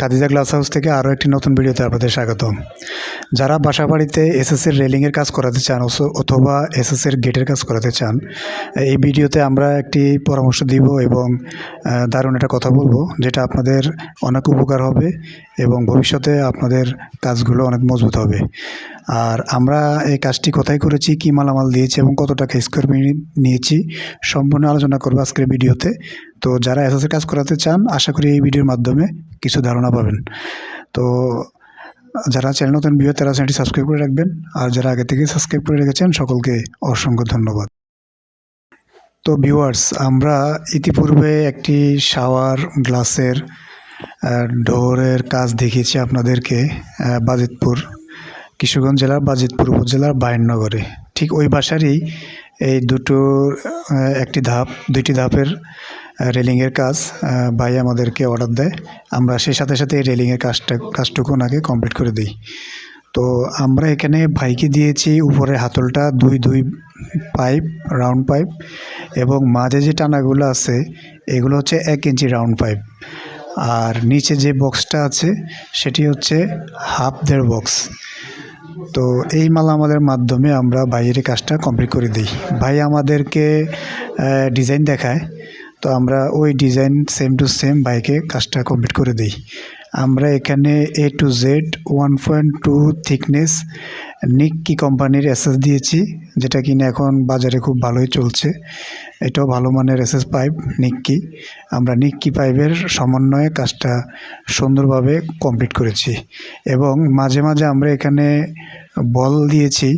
Khadija glass house থেকে আরও একটি নতুন ভিডিওতে আপনাদের স্বাগতম যারা বাসা বাড়িতে এসএসের রেলিংয়ের কাজ করাতে চান অথবা এসএসের গেটের কাজ করাতে চান, এই ভিডিওতে আমরা একটি পরামর্শ দিব এবং দারুণ একটা কথা বলব, যেটা আপনাদের অনেক উপকার হবে এবং ভবিষ্যতে আপনাদের কাজগুলো অনেক মজবুত হবে। আর আমরা এই কাজটি কোথায় করেছি, কী মালামাল দিয়েছি এবং কত টাকা স্কোয়ার মিনিট নিয়েছি, সম্পূর্ণ আলোচনা করব আজকের ভিডিওতে। তো যারা এসএসের কাজ করাতে চান, আশা করি এই ভিডিওর মাধ্যমে কিছু ধারণা পাবেন। তো যারা চ্যানেল নতুন ভিডিও তারা চ্যানেলটি সাবস্ক্রাইব করে রাখবেন। আর যারা আগে থেকে সাবস্ক্রাইব করে রেখেছেন, সকলকে অসংখ্য ধন্যবাদ। তো ভিউয়ার্স আমরা ইতিপূর্বে একটি শাওয়ার গ্লাসের ডোরের কাজ দেখিয়েছি আপনাদেরকে বাজিতপুর, কিশোরগঞ্জ জেলার বাজিতপুর উপজেলার বায়ননগরে ঠিক ওই বাসারই এই দুটোর একটি ধাপ, দুইটি ধাপের রেলিংয়ের কাজ ভাই আমাদেরকে অর্ডার দেয়। আমরা সেই সাথে সাথে এই রেলিংয়ের কাজটা, কাজটুকু ওনাকে কমপ্লিট করে দিই। তো আমরা এখানে ভাইকে দিয়েছি উপরে হাতলটা দুই দুই পাইপ রাউন্ড পাইপ এবং মাঝে যে টানাগুলো আছে, এগুলো হচ্ছে এক ইঞ্চি রাউন্ড পাইপ আর নিচে যে বক্সটা আছে, সেটি হচ্ছে হাফ দেড় বক্স তো এই মালা আমাদের মাধ্যমে আমরা বাইরের কাজটা কমপ্লিট করে দিই। ভাই আমাদেরকে ডিজাইন দেখায়। তো আমরা ওই ডিজাইন সেম টু সেম বাইকে কাজটা কমপ্লিট করে দিই। আমরা এখানে A to Z one point two thickness Nikki কোম্পানির এসএস দিয়েছি, যেটা কিনা এখন বাজারে খুব ভালোই চলছে। এটাও ভালো মানের এসএস পাইপ নিক্কি আমরা নিক্কি পাইপের সমন্বয়ে কাজটা সুন্দরভাবে কমপ্লিট করেছি। এবং মাঝে মাঝে আমরা এখানে বল দিয়েছি।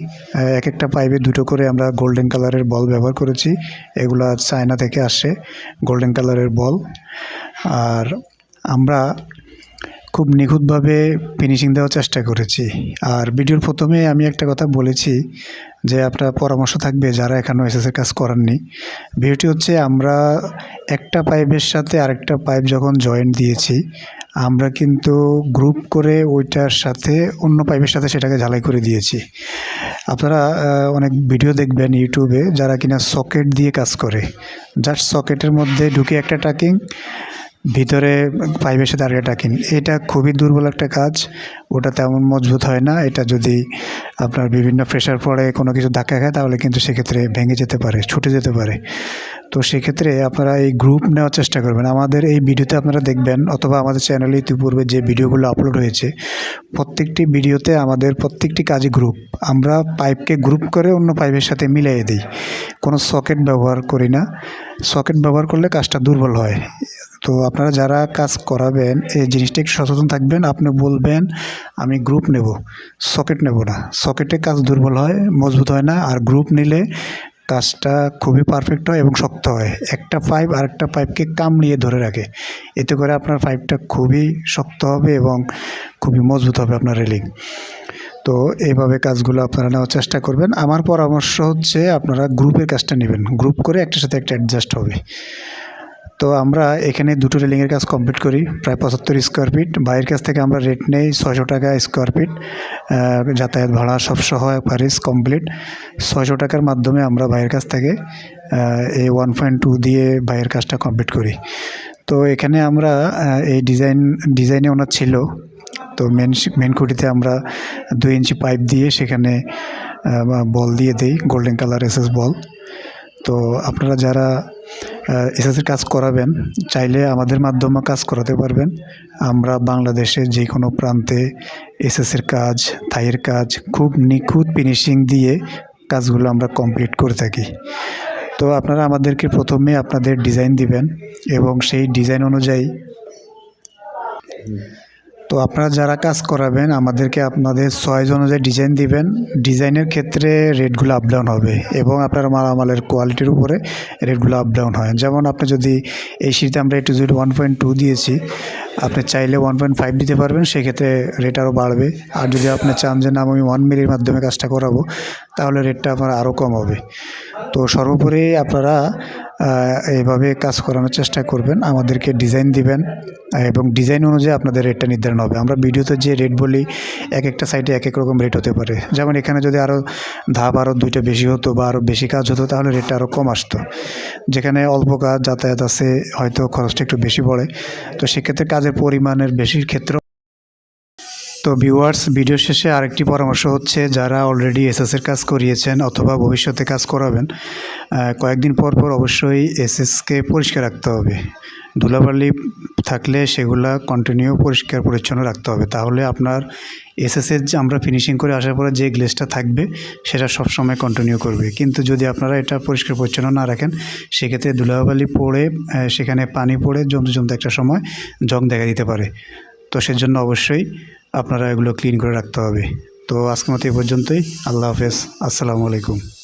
এক একটা পাইপে দুটো করে আমরা গোল্ডেন কালারের বল ব্যবহার করেছি। এগুলা চায়না থেকে আসে গোল্ডেন কালারের বল। আর আমরা খুব নিখুঁতভাবে ফিনিশিং দেওয়ার চেষ্টা করেছি। আর ভিডিওর প্রথমে আমি একটা কথা বলেছি যে আপনার পরামর্শ থাকবে যারা এখনও এসএসের কাজ করাননি। ভিডিওটি হচ্ছে আমরা একটা পাইপের সাথে আরেকটা পাইপ যখন জয়েন্ট দিয়েছি আমরা কিন্তু গ্রুপ করে ওইটার সাথে, অন্য পাইপের সাথে সেটাকে ঝালাই করে দিয়েছি। আপনারা অনেক ভিডিও দেখবেন ইউটিউবে যারা কিনা সকেট দিয়ে কাজ করে। জাস্ট সকেটের মধ্যে ঢুকে একটা টাকিং ভিতরে পাইপের সাথে আরেকটা টাকিং এটা খুবই দুর্বল একটা কাজ, ওটা তেমন মজবুত হয় না। এটা যদি আপনার বিভিন্ন প্রেশার পড়ে, কোনো কিছু ধাক্কা খায়, তাহলে কিন্তু সেক্ষেত্রে ভেঙে যেতে পারে, ছুটে যেতে পারে। তো সেক্ষেত্রে আপনারা এই গ্রুপ নেওয়ার চেষ্টা করবেন। আমাদের এই ভিডিওতে আপনারা দেখবেন অথবা আমাদের চ্যানেলে ইতিপূর্বে যে ভিডিওগুলো আপলোড হয়েছে, প্রত্যেকটি ভিডিওতে আমাদের প্রত্যেকটি কাজই গ্রুপ আমরা পাইপকে গ্রুপ করে অন্য পাইপের সাথে মিলিয়ে দিই। কোনো সকেট ব্যবহার করি না। সকেট ব্যবহার করলে কাজটা দুর্বল হয়। তো আপনারা যারা কাজ করাবেন, এই জিনিসটা একটু সচেতন থাকবেন। আপনি বলবেন, আমি গ্রুপ নেব। সকেট নেব না। সকেটে কাজ দুর্বল হয়, মজবুত হয় না। আর গ্রুপ নিলে কাজটা খুবই পারফেক্ট হয় এবং শক্ত হয়। একটা পাইপ আরেকটা পাইপকে কামড়িয়ে ধরে রাখে। এতে করে আপনার পাইপটা খুবই শক্ত হবে এবং খুবই মজবুত হবে আপনার রেলিং তো এইভাবে কাজগুলো আপনারা নেওয়ার চেষ্টা করবেন। আমার পরামর্শ হচ্ছে, আপনারা গ্রুপের কাজটা নেবেন। গ্রুপ করে একটার সাথে একটা অ্যাডজাস্ট হবে। তো আমরা এখানে দুটো রেলিংয়ের কাজ কমপ্লিট করি, প্রায় পঁচাত্তর স্কোয়ার ফিট বাইরের কাছ থেকে আমরা রেট নেই, ছয়শো টাকা স্কোয়ার ফিট যাতায়াত ভাড়া সব সহ প্যারিস কমপ্লিট ছয়শো টাকার মাধ্যমে আমরা বাইরের কাছ থেকে এই ওয়ান পয়েন্ট টু দিয়ে বাইরের কাজটা কমপ্লিট করি। তো এখানে আমরা এই ডিজাইন ডিজাইনে ওনার ছিল। তো মেন মেন খুঁটিতে আমরা দুই ইঞ্চি পাইপ দিয়ে সেখানে বল দিয়ে দিই গোল্ডেন কালার এসএস বল। তো আপনারা যারা এসএসের কাজ করাবেন, চাইলে আমাদের মাধ্যমে কাজ করাতে পারবেন। আমরা বাংলাদেশের যে কোনো প্রান্তে এসএসসির কাজ, থাইয়ের কাজ, খুব নিখুঁত ফিনিশিং দিয়ে কাজগুলো আমরা কমপ্লিট করে থাকি। তো আপনারা আমাদেরকে প্রথমে আপনাদের ডিজাইন দিবেন এবং সেই ডিজাইন অনুযায়ী তো আপনারা যারা কাজ করাবেন, আমাদেরকে আপনাদের চয়েস অনুযায়ী ডিজাইন দিবেন। ডিজাইনের ক্ষেত্রে রেটগুলো আপ ডাউন হবে এবং আপনার মালামালের কোয়ালিটির উপরে রেটগুলো আপ ডাউন হয়। যেমন আপনি যদি এই শীতে আমরা two zero one point two দিয়েছি, আপনি চাইলে ওয়ান পয়েন্ট ফাইভ দিতে পারবেন, সেক্ষেত্রে রেট আরও বাড়বে। আর যদি আপনি চান যে, না, আমি ওয়ান মিলির মাধ্যমে কাজটা করাবো তাহলে রেটটা আপনার আরও কম হবে। তো সর্বোপরি আপনারা এইভাবে কাজ করানোর চেষ্টা করবেন। আমাদেরকে ডিজাইন দিবেন এবং ডিজাইন অনুযায়ী আপনাদের রেটটা নির্ধারণ হবে। আমরা ভিডিওতে যে রেট বলি, এক একটা সাইটে এক এক রকম রেট হতে পারে। যেমন এখানে যদি আরও ধাপ আরও দুইটা বেশি হতো বা আরও বেশি কাজ হতো, তাহলে রেটটা আরও কম আসতো। যেখানে অল্প কাজ, যাতায়াত আছে, হয়তো খরচটা একটু বেশি পড়ে। তো সেক্ষেত্রে কাজের পরিমাণের বেশির ক্ষেত্রে তো ভিউয়ার্স ভিডিও শেষে আরেকটি পরামর্শ হচ্ছে, যারা অলরেডি এসএসের কাজ করিয়েছেন অথবা ভবিষ্যতে কাজ করাবেন কয়েকদিন পর পর অবশ্যই এসএসকে পরিষ্কার রাখতে হবে। ধুলাবালি থাকলে সেগুলা কন্টিনিউ পরিষ্কার পরিচ্ছন্ন রাখতে হবে। তাহলে আপনার এসএসের আমরা ফিনিশিং করে আসার পরে যে গ্লেসটা থাকবে, সেটা সবসময় কন্টিনিউ করবে। কিন্তু যদি আপনারা এটা পরিষ্কার পরিচ্ছন্ন না রাখেন, সেক্ষেত্রে ধুলাবালি পড়ে সেখানে পানি পড়ে জমতে জমতে একটা সময় জং দেখা দিতে পারে। তো সেজন্য অবশ্যই আপনারা এগুলো ক্লিন করে রাখতে হবে। তো আজকের মতো এই পর্যন্তই। আল্লাহ হাফেজ। আসসালামু আলাইকুম।